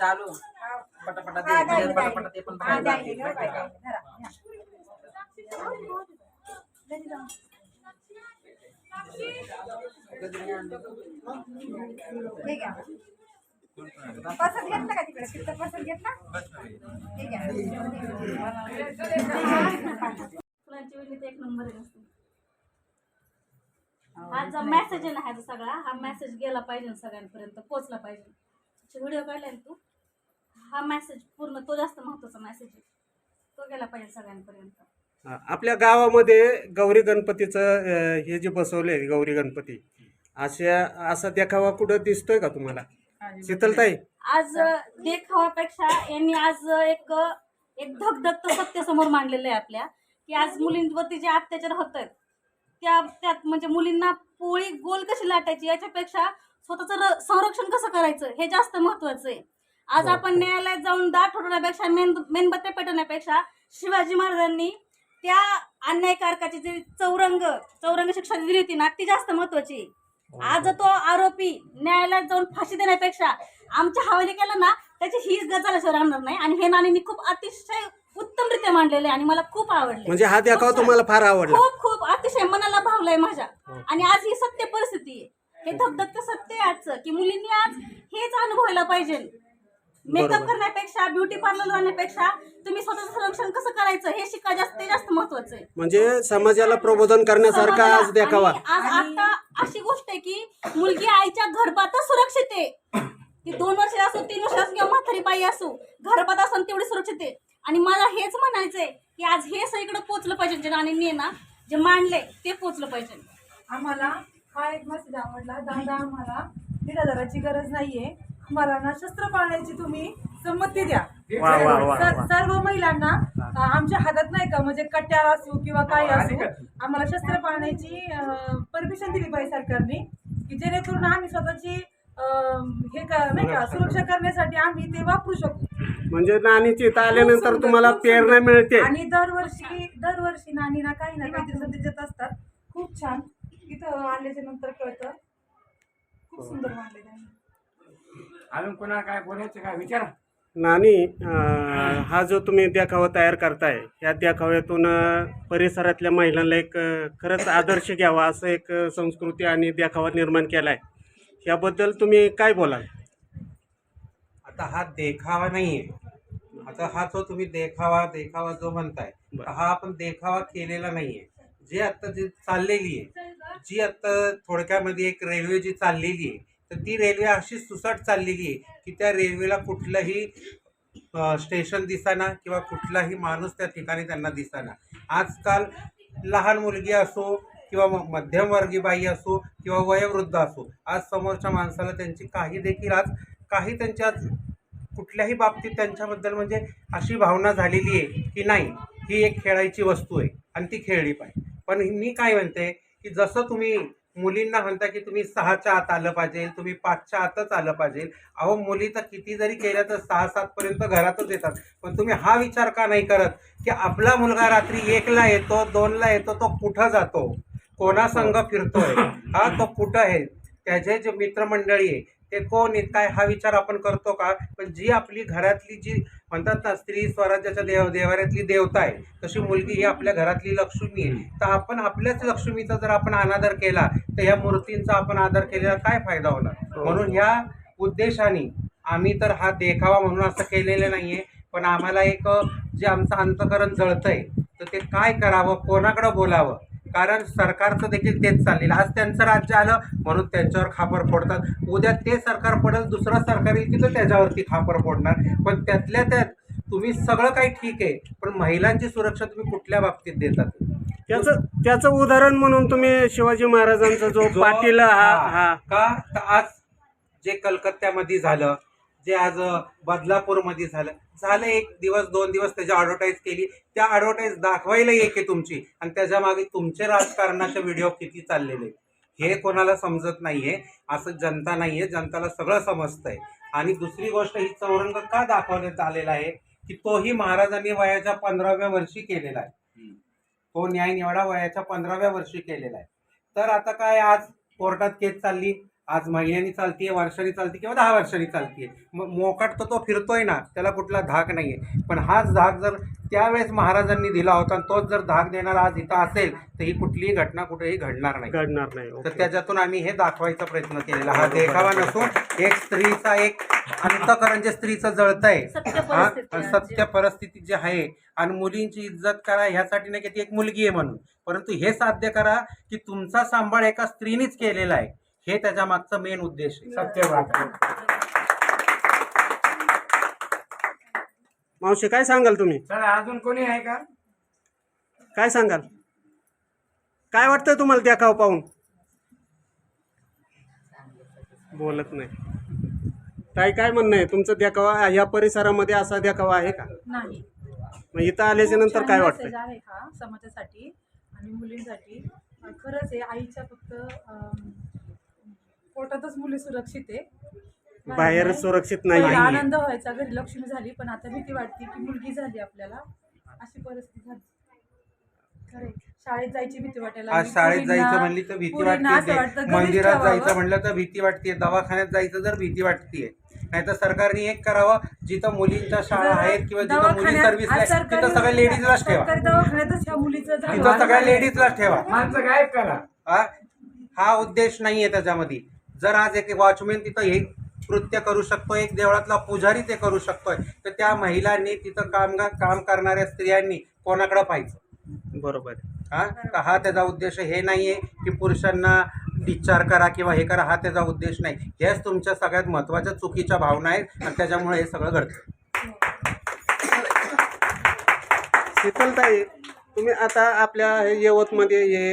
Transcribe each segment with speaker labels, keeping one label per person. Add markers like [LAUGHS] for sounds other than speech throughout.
Speaker 1: चालू. पटापटा दे पटापटा ते पण बघायला लागेल, माहिती आहे का?
Speaker 2: पसंत घेतला का तिकडे? तिथं पसंत घेतला ठीक आहे.
Speaker 3: फुलांची वेली तर एक नंबर आहे. हा जो मेसेज आहे ना ह्याचा सगळा हा मेसेज गेला पाहिजे सगळ्यांपर्यंत पोहोचला पाहिजे. व्हिडिओ काढलाय ना तू? हा मेसेज पूर्ण तो जास्त महत्त्वाचा मेसेज आहे. तो गेला पाहिजे सगळ्यांपर्यंत.
Speaker 4: अ, आपल्या गावामध्ये गौरी गणपतीचं अ, हे जे बसवले गौरी गणपती अशा असा देखावा कुठं दिसतोय का तुम्हाला? शीतलताई?
Speaker 3: आज देखावापेक्षा यांनी आज एक एक धगधगत सत्य समोर मांडलेलं आहे आपल्या की आज मुलींवरती जे अत्याचार होत आहेत त्या त्यात म्हणजे मुलींना पोळी गोल कशी लाटायची याच्यापेक्षा स्वतःचं र- संरक्षण कसं करायचं हे जास्त महत्वाचं आहे. आज
Speaker 4: हो.
Speaker 3: आपण न्यायालयात जाऊन दाट ठोडण्यापेक्षा मेन मेणबत्त्या पेटवण्यापेक्षा शिवाजी महाराजांनी त्या अन्यायकारकाची जी चौरंग चौरंग शिक्षा दिली होती ना ती जास्त महत्वाची. आहे. आज तो आरोपी न्यायालयात जाऊन फाशी देण्यापेक्षा आमच्या हवाली केला ना त्याची ही गजाल्याशिवाय राहणार नाही. आणि हे नानींनी खूप अतिशय उत्तमरित्या मांडलेले आहे आणि मला खूप आवडले.
Speaker 4: म्हणजे हा देखावा तुम्हाला फार आवडला.
Speaker 3: खूप खूप अतिशय मनाला भावलाय माझ्या. आणि आज ही सत्य परिस्थिती आहे. हे धगधगतं सत्य आहे आजचं की मुलींनी आज हेच अनुभवायला पाहिजे. मेकअप. करण्यापेक्षा ब्युटी पार्लर जाण्यापेक्षा तुम्ही स्वतःचं संरक्षण कसं करायचं? हे शिका जास्त ते जास्त महत्वाचं आहे.
Speaker 4: म्हणजे समाजाला प्रबोधन करण्यासारखा आज देखावा.
Speaker 3: आणि आज आता अशी गोष्ट आहे की मुलगी आईच्या गर्भातच सुरक्षित आहे. ती दोन वर्ष असो तीन वर्ष असो किंवा म्हातारी बाई असो गर्भात असो तेवढी सुरक्षित आहे. आणि मला हेच म्हणायचंय की आज हे सगळीकडे पोचलं पाहिजे जे राणींनी ना जे मांडले ते पोचलं पाहिजे.
Speaker 2: आम्हाला हा एक मेसेज आवडला. दादा आम्हाला दीड हजाराची गरज नाहीये. आम्हाला ना शस्त्र पाळण्याची तुम्ही संमती द्या.
Speaker 4: वा, वा, वा,
Speaker 2: सर-
Speaker 4: वा.
Speaker 2: सर्व महिलांना अ, आमच्या हातात नाही का म्हणजे कट्यार असू किंवा काय असू आम्हाला शस्त्र पाळण्याची परमिशन दिली पाहिजे सरकारने की जेणेकरून आम्ही स्वतःची अ, हे का नाही का सुरक्षा करण्यासाठी आम्ही ते वापरू शकू.
Speaker 4: म्हणजे नानीची इथं आल्यानंतर तुम्हाला प्रेरणा. मिळते
Speaker 2: आणि दरवर्षी दरवर्षी नानी ना काही ना काहीतरी संदेश देत असतात. खूप छान. इथं आल्याच्यानंतर कळतं. खूप सुंदर त्यांनी.
Speaker 5: अजून कोणाला काय बोलायचं काय विचारा.
Speaker 4: नानी अं, हा जो तुम्ही देखावा तयार करताय या देखाव्यातून अं, परिसरातल्या महिलांना एक अं, खरंच आदर्श घ्यावा असं एक अं, संस्कृती आणि देखावा निर्माण केला आहे याबद्दल तुम्ही काय बोलाल?
Speaker 6: आता हा देखावा नाहीये. आता हा जो तुम्ही देखावा देखावा जो म्हणताय
Speaker 4: बरं.
Speaker 6: हा आपण देखावा केलेला नाहीये. जे आता जी चाललेली आहे जी आता थोडक्यामध्ये एक रेल्वे जी चाललेली आहे तर ती रेल्वे अशी सुसट चाललेली आहे की त्या रेल्वेला कुठलंही स्टेशन दिसाना किंवा कुठलाही माणूस त्या ठिकाणी त्यांना दिसाना. आजकाल लहान मुलगी असो किंवा म- मध्यमवर्गीय बाई असो किंवा वयोवृद्ध असो आज समोरच्या माणसाला त्यांची काही देखील आज काही त्यांच्या कुठल्याही बाबतीत त्यांच्याबद्दल म्हणजे अशी भावना झालेली आहे की नाही ही एक खेळायची वस्तू आहे आणि ती खेळली पाहिजे. पण मी काय म्हणते की जसं तुम्ही मुलींना म्हणता की तुम्ही सहाच्या आत आलं पाहिजे तुम्ही पाचच्या आतच आलं पाहिजे. अहो मुली तर किती जरी केल्या तर सहा सातपर्यंत घरातच येतात. पण तुम्ही हा विचार का नाही करत की आपला मुलगा रात्री एकला येतो दोनला येतो तो कुठं जातो? कोणा संघ फिरतोय? हा तो कुठं आहे? त्याचे जे मित्रमंडळी आहे ते कोण आहेत? काय हा विचार आपण करतो का? पण जी आपली घरातली जी म्हणतात ना स्त्री स्वराज्याच्या देव देवाऱ्यातली देवता आहे. तशी मुलगी ही आपल्या घरातली लक्ष्मी आहे. तर आपण आपल्याच लक्ष्मीचा जर आपण अनादर केला तर ह्या मूर्तींचा आपण आदर केलेला काय फायदा होणार? म्हणून ह्या उद्देशाने आम्ही तर हा देखावा म्हणून असं केलेलं नाहीये पण आम्हाला एक जे आमचं अंतकरण जळतंय तर ते काय करावं कोणाकडं बोलावं? कारण सरकारचं देखील तेच चाललेलं आज त्यांचं राज्य आलं म्हणून त्यांच्यावर खापर फोडतात. उद्या ते सरकार पडेल दुसरं सरकार येईल तिथं त्याच्यावरती खापर फोडणार. पण त्यातल्या त्यात तुम्ही सगळं काही ठीक आहे पण महिलांची सुरक्षा तुम्ही कुठल्या बाबतीत देतात?
Speaker 4: त्याचं त्याचं उदाहरण म्हणून तुम्ही शिवाजी महाराजांचा जो [LAUGHS]
Speaker 6: जो-
Speaker 4: पाटील हा. हा.
Speaker 6: का? तर आज जे कलकत्त्यामध्ये झालं जे आज अ, बदलापूरमध्ये झालं. झालं एक दिवस दोन दिवस त्याची ॲडव्हर्टाईज केली. त्या ॲडव्हर्टाईज दाखवायला एक आहे तुमची. आणि त्याच्यामागे तुमचे राजकारणाचे व्हिडिओ किती चाललेले. हे कोणाला समजत नाहीये. असं जनता नाहीये. जनताला सगळं समजतंय. आणि दुसरी गोष्ट ही चौरंग का दाखवण्यात आलेला आहे? की तोही महाराजांनी वयाच्या पंधराव्या वर्षी केलेला आहे. तो न्याय निवाडा वयाच्या पंधराव्या वर्षी केलेला आहे. तर आता काय आज कोर्टात केस चालली? आज महिन्यानी चालतीये वर्षांनी चालते किंवा दहा वर्षांनी चालतीये. मग मोकाट तर तो फिरतोय ना त्याला कुठला धाक नाही आहे पण हाच धाक जर त्यावेळेस महाराजांनी दिला होता आणि तोच जर धाक देणार आज इथं असेल तर ही कुठलीही घटना कुठेही घडणार नाही.
Speaker 4: घडणार नाही
Speaker 6: तर. त्याच्यातून आम्ही हे दाखवायचा प्रयत्न केलेला. हा देखावा नसून एक स्त्रीचा एक अंतकरण जे स्त्रीचं जळतंय
Speaker 3: सत्य
Speaker 6: हा
Speaker 3: परिस्थिती
Speaker 6: आणि
Speaker 3: आहे.
Speaker 6: सत्य परिस्थिती जी आहे आणि मुलींची इज्जत करा ह्यासाठी नाही की ती एक मुलगी आहे म्हणून. परंतु हे साध्य करा की तुमचा सांभाळ एका स्त्रीनेच केलेला आहे. हे त्याच्या मागचा मेन उद्देश आहे.
Speaker 4: मावशी काय सांगाल तुम्ही?
Speaker 5: चला अजून कोणी आहे का?
Speaker 4: काय सांगाल? काय वाटतंय तुम्हाला देखाव पाहून? बोलत नाही. ताई काय म्हणणं आहे? तुमचं देखावा या परिसरामध्ये असा देखावा आहे का?
Speaker 2: नाही.
Speaker 4: मग इथं आल्याच्यानंतर काय वाटतंय?
Speaker 2: मेसेज आहे हा समाजासाठी आणि मुलींसाठी? अं, खरंच आहे आईच्या फक्त अं, पोटातच मुली सुरक्षित आहे.
Speaker 4: बाहेर. सुरक्षित नाही
Speaker 2: पहिला आनंद व्हायचा घरी लक्ष्मी झाली पण आता भीती वाटते की मुलगी झाली आपल्याला. अशी परिस्थिती झाली. शाळेत जायची भीती वाटायला
Speaker 6: आज
Speaker 2: लागली.
Speaker 6: शाळेत
Speaker 2: पोरींना-
Speaker 6: जायचं म्हणली तर भीती
Speaker 2: पोरींना असं
Speaker 6: वाटते
Speaker 2: वाटतं घरीच
Speaker 6: मंदिरात
Speaker 2: ठेवावं.
Speaker 6: जायचं म्हणलं तर भीती वाटते दवाखान्यात जायचं तर भीती वाटतेय नाही तर सरकारने एक करावं जिथं मुलींच्या शाळा
Speaker 2: जर
Speaker 6: आहेत किंवा जिथं मुली
Speaker 2: दवाखान्यात-
Speaker 6: सर्व्हिस
Speaker 2: आज
Speaker 6: आहे
Speaker 2: सरकारी-
Speaker 6: तिथं सगळ्या लेडीजलाच ठेवा.
Speaker 2: सरकारी दवाखान्यातच ह्या मुलीचं झालं.
Speaker 6: तिथं सगळ्या लेडीजलाच ठेवा.
Speaker 5: माणसं गायब करा.
Speaker 6: हा? हा उद्देश नाहीये त्याच्यामध्ये. जर आज एक वॉचमॅन तिथं हे कृत्य करू शकतो एक देवळातला पुजारी ते करू शकतोय तर त्या महिलांनी तिथं काम काम करणाऱ्या स्त्रियांनी कोणाकडे पाहायचं?
Speaker 4: बरोबर. आहे.
Speaker 6: हा? तर हा त्याचा उद्देश हे नाहीये की पुरुषांना डिस्चार्ज करा किंवा हे करा हा त्याचा उद्देश नाही. हेच तुमच्या सगळ्यात महत्त्वाच्या चुकीच्या भावना आहेत आणि त्याच्यामुळे हे सगळं घडतं.
Speaker 4: शीतलताई तुम्ही आता आपल्या हे यवतमध्ये हे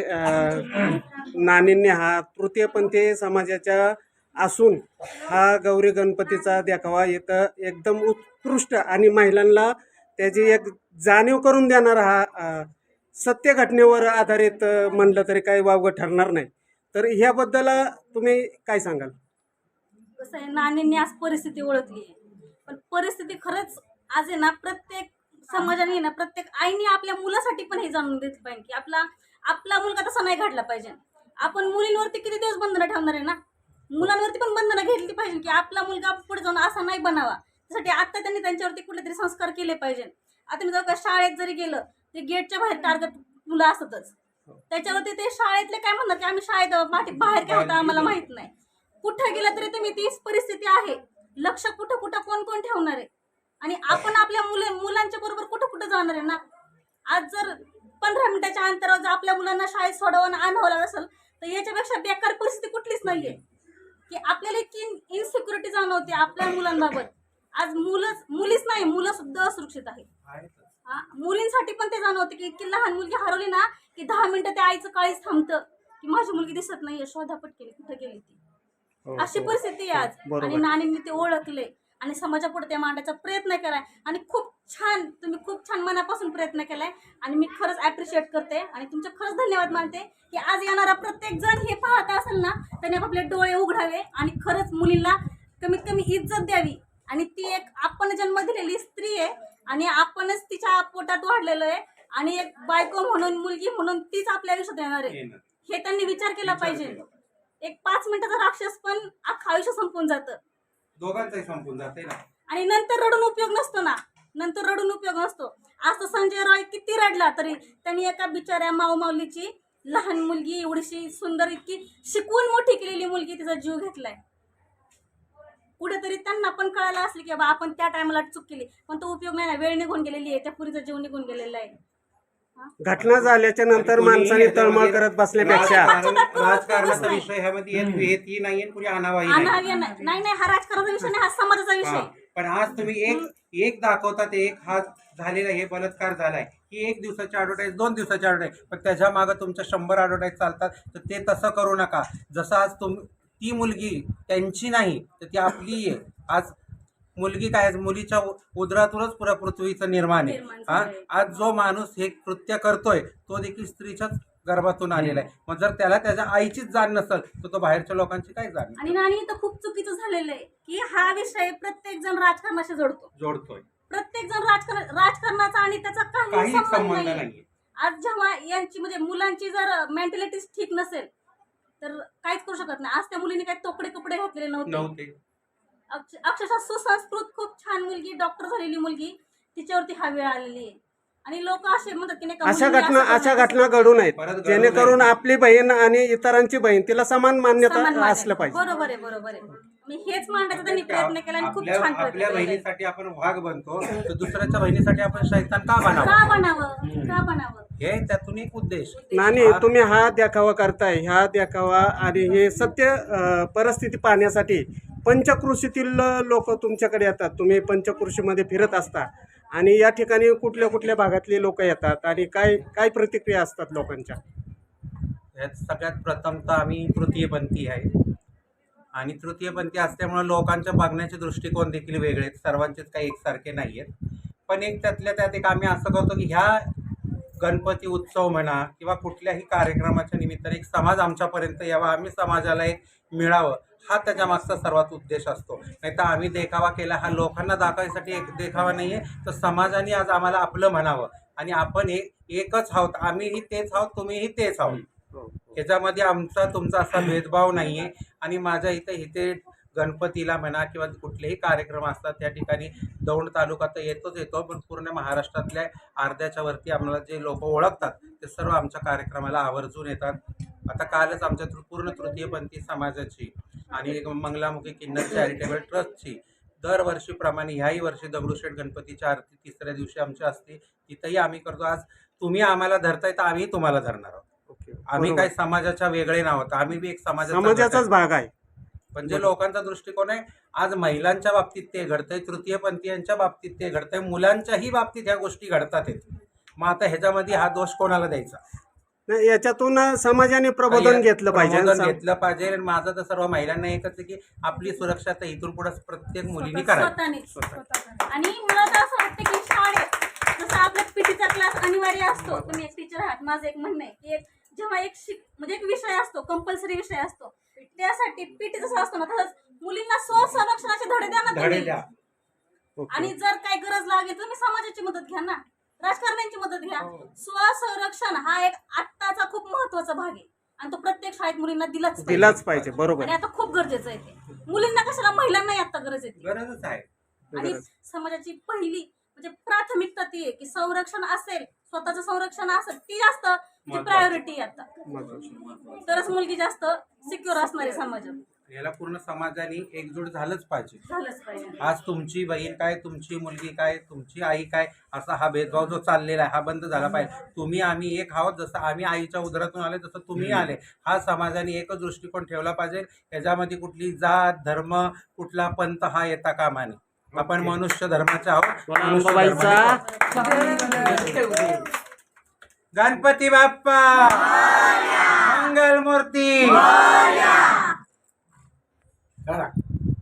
Speaker 4: नाणेंनी हा तृतीयपंथी समाजाच्या असून हा गौरी गणपतीचा देखावा इथं एकदम उत्कृष्ट आणि महिलांना त्याची एक जाणीव करून देणारा हा सत्य घटनेवर आधारित म्हणलं तरी काही वावगं ठरणार नाही. तर ह्याबद्दल तुम्ही काय सांगाल?
Speaker 3: कसं आहे नाणेंनी आज परिस्थिती ओळखली आहे. पण परिस्थिती खरंच आज आहे ना प्रत्येक समाजाने ना प्रत्येक आईने आपल्या मुलासाठी पण हे जाणून घेतलं पाहिजे की आपला आपला मुलगा तसा नाही घडला पाहिजे. आपण मुलींवरती किती दिवस बंधनं ठेवणार आहे ना? मुलांवरती पण बंधनं घेतली पाहिजे की आपला मुलगा पुढे जाऊन असा नाही बनावा. त्यासाठी आता त्यांनी त्यांच्यावरती कुठलेतरी संस्कार केले पाहिजे. आता मी जर का शाळेत जरी गेलं ते गेटच्या बाहेर टार्गेट मुलं असतच. त्याच्यावरती ते शाळेतले काय म्हणतात की आम्ही शाळेत बाहेर काय होतं आम्हाला माहीत नाही. कुठं गेलं तरी तुम्ही तीच परिस्थिती आहे. लक्ष कुठं कुठं कोण कोण ठेवणार आहे? आणि आपण आपल्या मुले मुलांच्या बरोबर कुठं कुठं जाणार आहे ना? आज जर पंधरा मिनिटाच्या अंतरावर जर आपल्या मुलांना शाळेत सोडवून आणावं लागत असेल तर याच्यापेक्षा बेकार परिस्थिती कुठलीच नाहीये. की आपल्याला इतकी इन्सिक्युरिटी जाणवते आपल्या मुलांबाबत. आज मुलंच मुलीच नाही मुलं सुद्धा असुरक्षित आहे हा, मुलींसाठी पण ते जाणवते की इतकी लहान मुलगी हरवली ना की दहा मिनिटं त्या आईचं काळीच थांबतं. की माझी मुलगी दिसत नाहीये शोधापट केली कुठे गेली ती?
Speaker 4: हो,
Speaker 3: अशी
Speaker 4: हो.
Speaker 3: परिस्थिती आहे आज.
Speaker 4: बरोबर.
Speaker 3: आणि नाणींनी ते ओळखले. आणि समाजापुढे ते मांडायचा प्रयत्न केलाय. आणि खूप छान तुम्ही खूप छान मनापासून प्रयत्न केलाय. आणि मी खरंच ॲप्रिशिएट करते. आणि तुमचे खरंच धन्यवाद मानते की आज येणारा प्रत्येक जण हे पाहत असेल ना त्याने आपले डोळे उघडावे आणि खरंच मुलींना कमीत कमी इज्जत द्यावी. आणि ती एक आपण जन्म दिलेली स्त्री आहे आणि आपणच तिच्या पोटात वाढलेलो आहे. आणि एक बायको म्हणून मुलगी म्हणून तीच आपल्या आयुष्यात येणार आहे. हे त्यांनी विचार केला पाहिजे. एक पाच मिनिटाचा राक्षस पण अख्खं आयुष्य संपून जातं.
Speaker 6: दोघांचाही संपून जाते ना.
Speaker 3: आणि नंतर रडून उपयोग नसतो ना. नंतर रडून उपयोग नसतो. आज तर संजय रॉय किती रडला तरी त्यांनी एका बिचाऱ्या माऊ माऊलीची लहान मुलगी एवढीशी सुंदर इतकी शिकवून मोठी केलेली मुलगी तिचा जीव घेतलाय. कुठेतरी त्यांना पण कळायला असली की बाबा आपण त्या टायमाला चूक केली. पण तो उपयोग नाही ना वेळ निघून गेलेली आहे त्या पुरीचा जीव निघून गेलेला आहे.
Speaker 4: घटना झाल्याच्यानंतर माणसाने तळमळ करत बसण्यापेक्षा
Speaker 6: राजकारणाचा. विषय ह्यामध्ये येत नाही आणि कुणी आणावाही नाही
Speaker 3: अनार्य नाही नाही नाही, हा राजकारणाचा विषय नाही हा समाजाचा
Speaker 6: हा.
Speaker 3: विषय
Speaker 6: पण आज तुम्ही एक एक दाखवतात एक हा झालेला हे बलात्कार झालाय ही एक दिवसाची ॲडव्हर्टाईज दोन दिवसाची ॲडव्हर्टाईज पण त्याच्या मागं तुमच्या शंभर ॲडव्हर्टाईज चालतात तर ते तसं करू नका जसं आज तुम ती मुलगी त्यांची नाही तर ती आपली आहे आज मुलगी काय आहे? मुलीच्या उदरातूनच पुऱ्या पृथ्वीचं निर्माण आहे.
Speaker 3: निर्माण
Speaker 6: हा. आज जो माणूस हे कृत्य करतोय तो देखील स्त्रीच्याच गर्भातून आलेला आहे. मग जर त्याला त्याच्या आईचीच जाण नसेल तर तो बाहेरच्या लोकांची काय जाण
Speaker 3: आणि नाणी इथं खूप चुकीचं झालेलं आहे की हा विषय प्रत्येक जण राजकारणाशी जोडतो.
Speaker 6: जोडतोय.
Speaker 3: प्रत्येक जण राजकारण राजकारणाचा आणि त्याचा काही संबंध नाही आज जेव्हा यांची म्हणजे मुलांची जर मेंटॅलिटी ठीक नसेल तर काहीच करू शकत नाही. आज त्या मुलीने काही तोकडे कपडे घातलेले नव्हते.
Speaker 6: नव्हते.
Speaker 3: अक्ष- अक्षरशः सुसंस्कृत खूप छान मुलगी डॉक्टर झालेली मुलगी तिच्यावरती हा वेळ आलेली आहे. आणि लोक असे म्हणतात की नाही का
Speaker 4: अशा घटना
Speaker 3: असं
Speaker 4: अशा घटना घडू नयेत.
Speaker 6: परत घडू
Speaker 4: जेणेकरून. आपली बहीण आणि इतरांची बहीण तिला समान
Speaker 3: समान
Speaker 4: मान्यता.
Speaker 3: मान्य.
Speaker 4: असलं पाहिजे.
Speaker 3: बरोबर आहे बरोबर आहे. मी हेच मांडायचा त्यांनी प्रयत्न केला आणि खूप
Speaker 6: आपल्या
Speaker 3: छान प्रयत्न
Speaker 6: आपल्या
Speaker 3: केला
Speaker 6: बहिणीसाठी आपण वाघ बनतो तर दुसऱ्याच्या बहिणीसाठी आपण शैतान का
Speaker 3: का
Speaker 6: बनावं?
Speaker 3: बनावं? का बनावं?
Speaker 6: हे त्यातून एक उद्देश.
Speaker 4: नानी तुम्ही हा देखावा करताय ह्या देखावा आणि हे सत्य अं, परिस्थिती पाहण्यासाठी पंचकृषीतील लोक तुमच्याकडे येतात. तुम्ही पंचकृषीमध्ये फिरत असता आणि या ठिकाणी कुठल्या कुठल्या भागातले लोक येतात आणि काय काय प्रतिक्रिया असतात लोकांच्या?
Speaker 6: यात सगळ्यात प्रथम तर आम्ही तृतीयपंथी आहे. आणि तृतीयपंथी असल्यामुळे लोकांच्या बघण्याचे दृष्टिकोन देखील वेगळे आहेत. सर्वांचेच काही एकसारखे नाही आहेत. पण एक त्यातल्या त्यात एक आम्ही असं करतो की ह्या गणपती उत्सव म्हणा किंवा कुठल्याही कार्यक्रमाच्या निमित्ताने एक समाज आमच्यापर्यंत यावा. आम्ही समाजाला एक मिळावं. हा त्याच्या मागचा सर्वात उद्देश असतो. नाही तर आम्ही देखावा केला हा लोकांना दाखवायसाठी एक देखावा नाही आहे तर समाजाने आज आम्हाला आपलं म्हणावं. आणि आपण एक एकच आहोत. आम्हीही तेच आहोत तुम्हीही तेच आहोत. ह्याच्यामध्ये आमचा तुमचा असा भेदभाव नाही आहे आणि माझ्या इथं इथे गणपतीला म्हणा किंवा कुठलेही कार्यक्रम असतात त्या ठिकाणी दौंड तालुका तर येतोच येतो पण पूर्ण महाराष्ट्रातल्या अर्ध्याच्या वरती आम्हाला जे लोक ओळखतात ते सर्व आमच्या कार्यक्रमाला आवर्जून येतात. आता कालच आमच्या पूर्ण तृतीयपंथी समाजाची आणि मंगलामुखी किन्नर चॅरिटेबल ट्रस्टची दरवर्षीप्रमाणे ह्याही वर्षी दगडूशेठ गणपतीची आरती तिसऱ्या दिवशी आमची असते. तिथंही आम्ही करतो. आज तुम्ही आम्हाला धरताय तर आम्ही तुम्हाला धरणार आहोत.
Speaker 4: ओके.
Speaker 6: आम्ही. काही समाजाच्या वेगळे नाहोत आम्ही बी एक समाजाचा
Speaker 4: समाजाचाच. भाग आहे.
Speaker 6: पण जे लोकांचा दृष्टिकोन आहे आज महिलांच्या बाबतीत ते घडतंय तृतीयपंथीयांच्या बाबतीत ते घडतंय मुलांच्याही बाबतीत ह्या गोष्टी घडतात. मग आता ह्याच्यामध्ये हा दोष कोणाला द्यायचा?
Speaker 4: नाही, याच्यातून समाजाने प्रबोधन घेतलं पाहिजे
Speaker 6: प्रबोधन
Speaker 4: सम-
Speaker 6: घेतलं पाहिजे. आणि माझं तर सर्व महिलांना एकच आहे की आपली सुरक्षा तर इथून पुढे प्रत्येक मुलीने करावी.
Speaker 3: स्वतःने. आणि मला तर असं वाटतं की शाळेत जसं आपला पीटीचा क्लास अनिवार्य असतो. तुम्ही एक टीचर आहात माझं एक म्हणणं आहे की एक जेव्हा एक शिक म्हणजे एक विषय असतो कंपल्सरी विषय असतो त्यासाठी पीटी जसं असतो ना तसंच मुलींना स्वसंरक्षणाचे धडे द्या ना
Speaker 6: धडे
Speaker 3: तुम्ही.
Speaker 6: द्या.
Speaker 4: ओके.
Speaker 3: आणि जर काही गरज लागेल तर तुम्ही समाजाची मदत घ्या ना. राजकारण्यांची मदत घ्या
Speaker 6: हो.
Speaker 3: स्वसंरक्षण हा एक आत्ताचा खूप महत्त्वाचा भाग आहे आणि तो प्रत्येक शाळेत मुलींना दिलाच पाहिजे.
Speaker 4: दिलाच पाहिजे बरोबर
Speaker 3: आणि आता खूप गरजेचं आहे ते मुलींना कशाला महिलांनाही आता गरज येते
Speaker 6: गरजच आहे
Speaker 3: आणि. समाजाची पहिली म्हणजे प्राथमिकता ती आहे की संरक्षण असेल स्वतःचं संरक्षण असेल ती जास्त
Speaker 6: महत्वाचं.
Speaker 3: प्रायोरिटी आता
Speaker 4: महत्वाचं.
Speaker 3: तरच मुलगी जास्त सिक्युअर असणार आहे समाजात
Speaker 6: याला पूर्ण समाजाने एकजूट झालंच पाहिजे.
Speaker 3: झालंच पाहिजे.
Speaker 6: आज तुमची बहीण काय तुमची मुलगी काय तुमची आई काय असा हा भेदभाव जो चाललेला आहे हा बंद झाला पाहिजे. तुम्ही आम्ही एक आहोत जसं आम्ही आईच्या उदरातून आले तसं तुम्ही आले. हा समाजाने एकच दृष्टिकोन ठेवला पाहिजे. याच्यामध्ये कुठली जात धर्म कुठला पंथ हा येता कामा नये आपण. मनुष्य धर्माचे आहोत. मनुष्य गणपती बाप्पा! मंगल मूर्ती
Speaker 5: करा.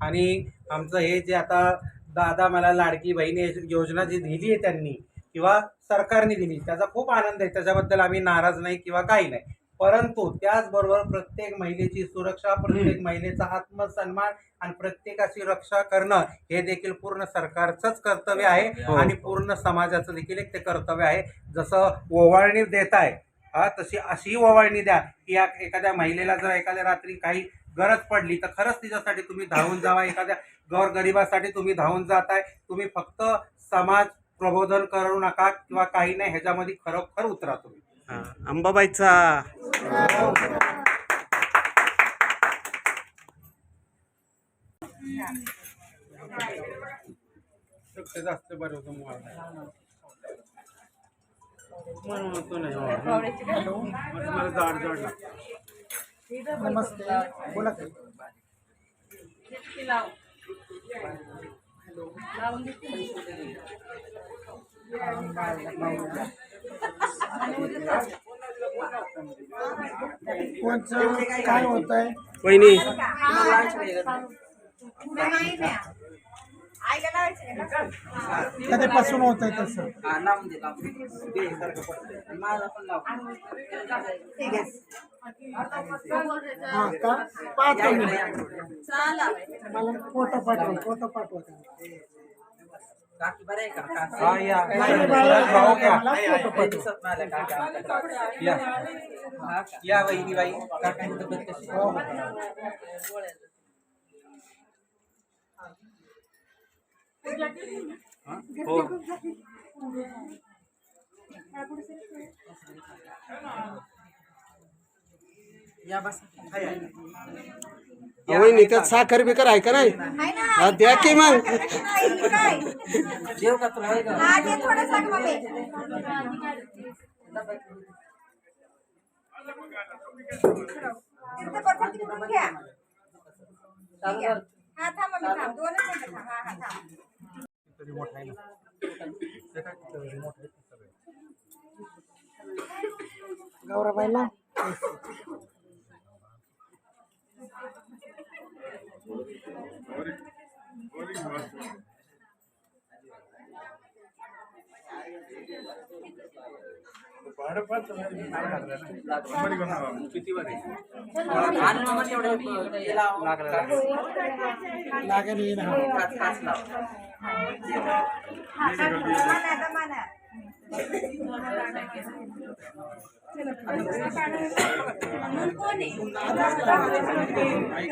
Speaker 6: आणि आमचं हे जे आता दादा मला लाडकी बहीण योज- योजना जी दिली आहे त्यांनी किंवा सरकारने दिली त्याचा खूप आनंद आहे. त्याच्याबद्दल आम्ही नाराज नाही किंवा काही नाही. परंतु त्याचबरोबर प्रत्येक महिलेची सुरक्षा प्रत्येक महिलेचा आत्मसन्मान आणि प्रत्येकाची रक्षा करणं हे देखील पूर्ण सरकारचंच कर्तव्य आहे
Speaker 4: हो.
Speaker 6: आणि पूर्ण समाजाचं देखील एक ते कर्तव्य आहे. जसं ओवाळणी देत आहे हा तशी अशी ओवाळणी द्या. की या एखाद्या महिलेला जर एखाद्या रात्री काही गरज पडली तर खरंच तिच्यासाठी तुम्ही धावून जावा. एखाद्या गोरगरिबासाठी तुम्ही धावून जाताय. तुम्ही फक्त समाज प्रबोधन करू नका किंवा काही नाही ह्याच्यामध्ये खरोखर उतरा तुम्ही.
Speaker 4: हा, अंबाबाईचा.
Speaker 6: जास्त बरं होतं. म्हणून होतो नाही. मला जाड जाड लागतं.
Speaker 5: नमस्ते. बोला की. कोणचं काय होत आहे
Speaker 4: वहिनी
Speaker 5: कधीपासून होत आहे तसं?
Speaker 1: हा,
Speaker 5: हा का? पाहतो मी. मला फोटो पाठवा फोटो पाठवा
Speaker 1: का?
Speaker 6: हा या.
Speaker 1: हे हा का?
Speaker 6: वहिनी बाई.
Speaker 1: काकांची तब्येत कशी?
Speaker 5: हो.
Speaker 6: हो.
Speaker 7: वहिनी त्यात साखर बिकर आहे का नाही? हा, द्या की मग.
Speaker 1: जेव का तुला होय का? चालू कर.
Speaker 5: गौरबाईला
Speaker 1: आणि मग तेवढं हे लाव.
Speaker 5: लागेल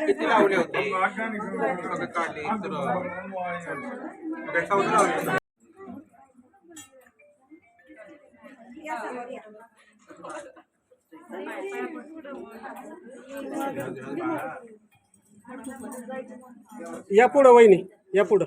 Speaker 6: किती लावले होते काढले तर लावले
Speaker 7: या पुढं वहिनी या पुढं.